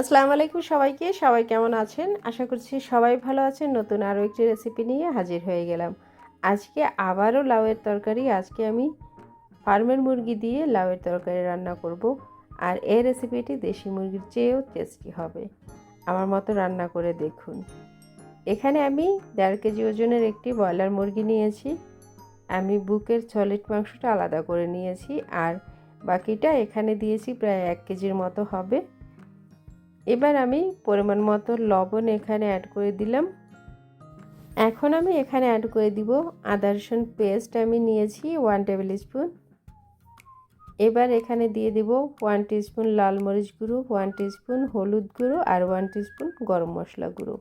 আসসালামু আলাইকুম সবাইকে, সবাই কেমন আছেন? আশা করছি সবাই ভালো আছেন। নতুন আরও একটি রেসিপি নিয়ে হাজির হয়ে গেলাম। আজকে আবারও লাউয়ের তরকারি, আজকে আমি ফার্মের মুরগি দিয়ে লাউয়ের তরকারি রান্না করব। আর এই রেসিপিটি দেশি মুরগির চেয়েও টেস্টি হবে। আমার মতো রান্না করে দেখুন। এখানে আমি দেড় কেজি ওজনের একটি ব্রয়লার মুরগি নিয়েছি। আমি বুকের সলিড মাংসটা আলাদা করে নিয়েছি। আর বাকিটা এখানে দিয়েছি প্রায় এক কেজির মতো হবে। এবার আমি পরিমাণ মতো লবণ এখানে অ্যাড করে দিলাম। এখন আমি এখানে অ্যাড করে দিব আদা, রসুন পেস্ট আমি নিয়েছি ওয়ান টেবিল স্পুন এবার এখানে দিয়ে দিব ওয়ান স্পুন লাল মরিচ গুঁড়ো ওয়ান স্পুন হলুদ গুঁড়ো আর ওয়ান স্পুন গরম মশলা গুঁড়ো।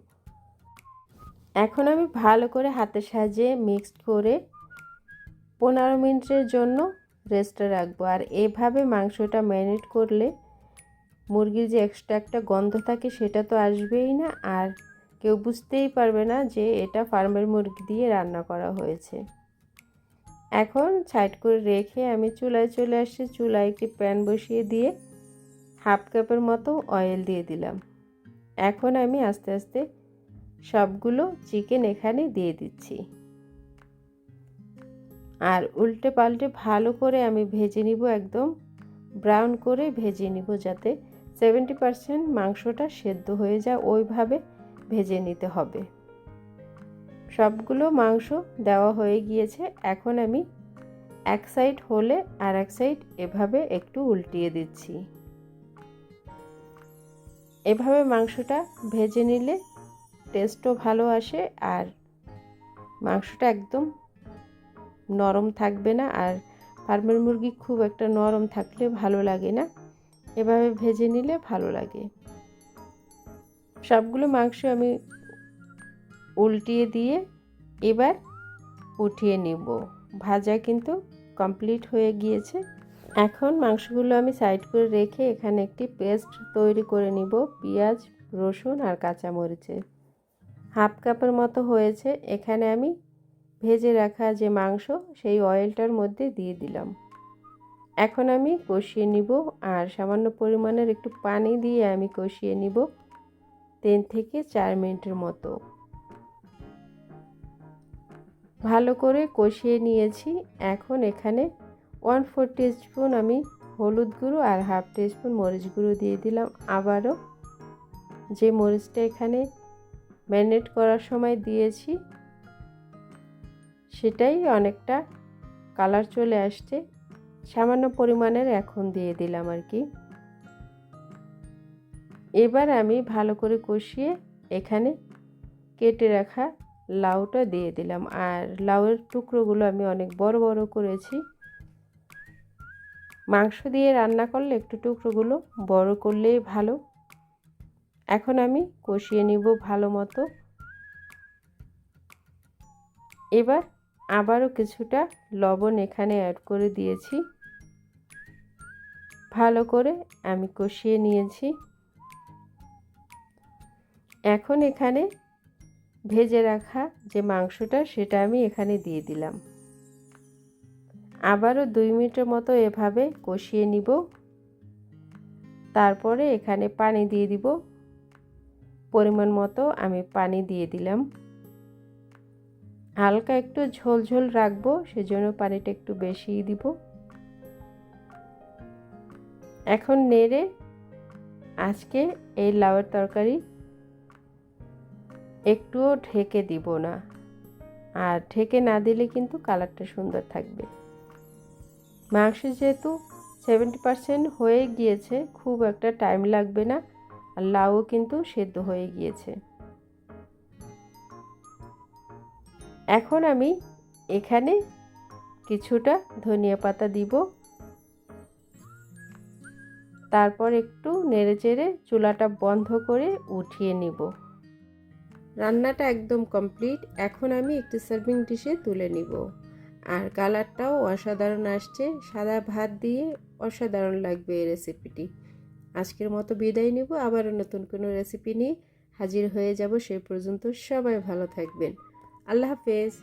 এখন আমি ভালো করে হাতের সাহায্যে মিক্সড করে পনেরো মিনিটের জন্য রেস্টে রাখব। আর এভাবে মাংসটা ম্যারিনেট করলে মুরগির যে এক্সট্রা একটা গন্ধ থাকে সেটা তো আসবেই না, আর কেউ বুঝতেই পারবে না যে এটা ফার্মের মুরগি দিয়ে রান্না করা হয়েছে। এখন সাইড করে রেখে আমি চুলায় চলে আসছি, চুলায় একটি প্যান বসিয়ে দিয়ে হাফ কাপের মতো অয়েল দিয়ে দিলাম। এখন আমি আস্তে আস্তে সবগুলো চিকেন এখানে দিয়ে দিচ্ছি। আর উল্টে পাল্টে ভালো করে আমি ভেজে নিব, একদম ব্রাউন করে ভেজে নিব যাতে সেভেন্টি পারসেন্ট মাংসটা সেদ্ধ হয়ে যায়, ওইভাবে ভেজে নিতে হবে। সবগুলো মাংস দেওয়া হয়ে গিয়েছে, এখন আমি এক সাইড হলে আর এক সাইড এভাবে একটু উল্টিয়ে দিচ্ছি। এভাবে মাংসটা ভেজে নিলে টেস্টও ভালো আসে আর মাংসটা একদম নরম থাকবে না, আর ফার্মের মুরগি খুব একটা নরম থাকলে ভালো লাগে না। এভাবে ভেজে নিলে ভালো লাগে। সবগুলো মাংস আমি উল্টিয়ে দিয়ে এবার উঠিয়ে নিব। ভাজা কিন্তু কমপ্লিট হয়ে গিয়েছে। এখন মাংসগুলো আমি সাইড করে রেখে এখানে একটি পেস্ট তৈরি করে নিব, পেঁয়াজ, রসুন আর কাঁচামরিচের হাফ কাপের মতো হয়েছে। এখানে আমি ভেজে রাখা যে মাংস, সেই অয়েলটার মধ্যে দিয়ে দিলাম। এখন আমি কষিয়ে নিব আর সামান্য পরিমাণের একটু পানি দিয়ে আমি কষিয়ে নিব তিন থেকে চার মিনিটের মতো। ভালো করে কষিয়ে নিয়েছি। এখন এখানে ওয়ান ফোর স্পুন আমি হলুদ গুঁড়ো আর হাফ স্পুন মরিচ গুঁড়ো দিয়ে দিলাম। আবারও যে মরিচটা এখানে ম্যারিনেট করার সময় দিয়েছি, সেটাই অনেকটা কালার চলে আসছে। সামান্য পরিমাণের এখন দিয়ে দিলাম আর কি। এবার আমি ভালো করে কষিয়ে এখানে কেটে রাখা লাউটা দিয়ে দিলাম। আর লাউয়ের টুকরোগুলো আমি অনেক বড় বড় করেছি। মাংস দিয়ে রান্না করলে একটু টুকরোগুলো বড় করলেই ভালো। এখন আমি কষিয়ে নিব ভালো মতো। এবার আবারও কিছুটা লবণ এখানে অ্যাড করে দিয়েছি। ভালো করে আমি কষিয়ে নিয়েছি। এখন এখানে ভেজে রাখা যে মাংসটা সেটা আমি এখানে দিয়ে দিলাম। আবারও দুই মিনিটের মতো এভাবে কষিয়ে নিব। তারপরে এখানে পানি দিয়ে দিব। পরিমাণ মতো আমি পানি দিয়ে দিলাম। হালকা একটু ঝোল ঝোল রাখব, সেজন্য পানিটা একটু বেশি দিব। এখন নেড়ে আজকে এই লাউয়ের তরকারি একটুও ঢেকে দিব না। আর ঢেকে না দিলে কিন্তু কালারটা সুন্দর থাকবে। মাংস যেহেতু সেভেন্টি পারসেন্ট হয়ে গিয়েছে, খুব একটা টাইম লাগবে না। আর লাউও কিন্তু সেদ্ধ হয়ে গিয়েছে। এখন আমি এখানে কিছুটা ধনিয়া পাতা দিব। তারপর একটু নেড়ে চেড়ে চুলাটা বন্ধ করে উঠিয়ে নিব। রান্নাটা একদম কমপ্লিট। এখন আমি একটি সার্ভিং ডিশে তুলে নিব। আর কালারটাও অসাধারণ আসছে। সাদা ভাত দিয়ে অসাধারণ লাগবে এই রেসিপিটি। আজকের মতো বিদায় নিব। আবারও নতুন কোনো রেসিপি নিয়ে হাজির হয়ে যাব সেই পর্যন্ত সবাই ভালো থাকবেন। আল্লাহ হাফেজ।